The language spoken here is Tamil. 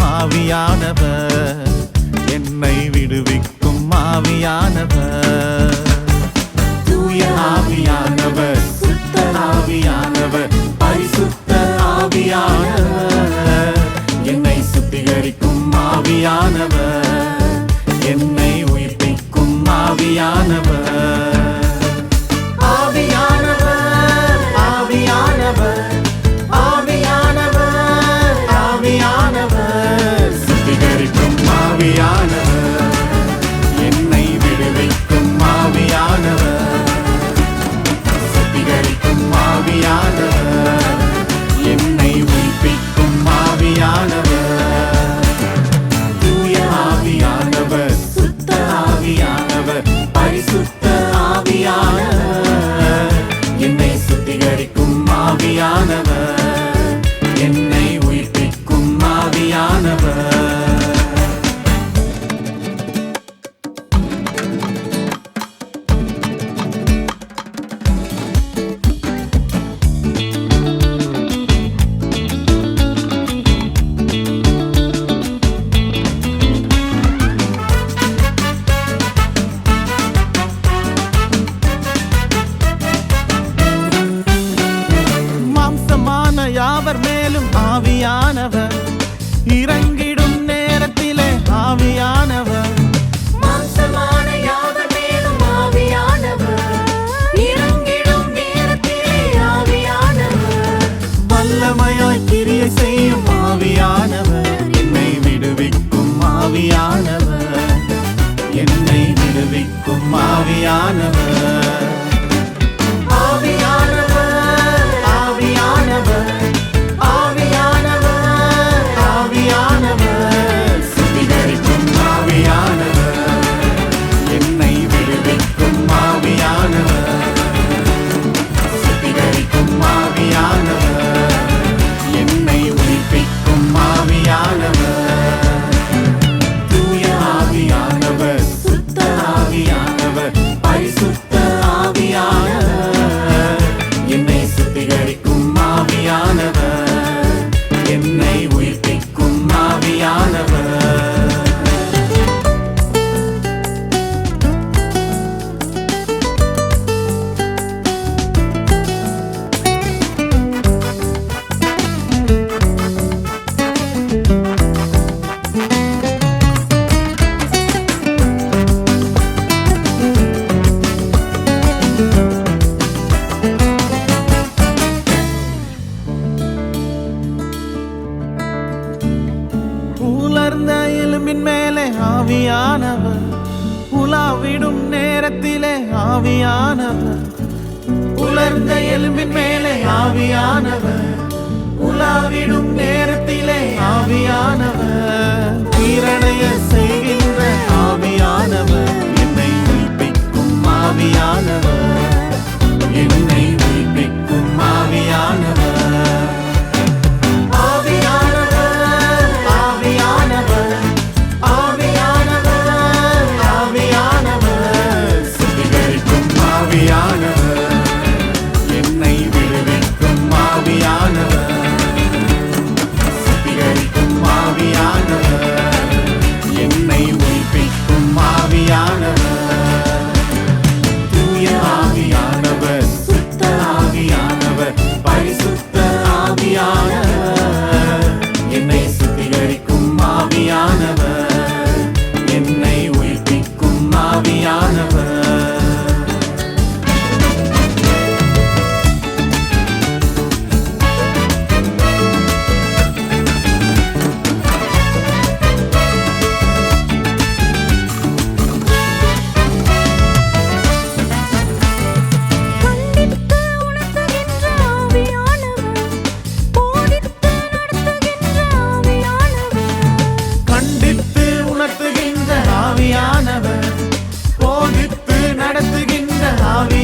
மாவியானவர். என்னை விடுவிக்கும் மாவியானவர். தூய ஆவியானவர் சுத்த ஆவியானவர் பரிசுத்த ஆவியானவர். என்னை சுத்திகரிக்கும் ஆவியானவர் ஆவியானவர். இறங்கிடும் நேரத்திலே ஆவியானவர். சிறந்த எலும்பின் மேலே ஆவியானவர். உலாவிடும் நேரத்திலே ஆவியானவர். உலர்ந்த எலும்பின் மேலே ஆவியானவர். உலாவிடும் நேரத்திலே ஆவியானவர். தீரணைய செய்கின்ற ஆவியானவர். என்னை உயிர்ப்பிக்கும் ஆவியானவர். 好雨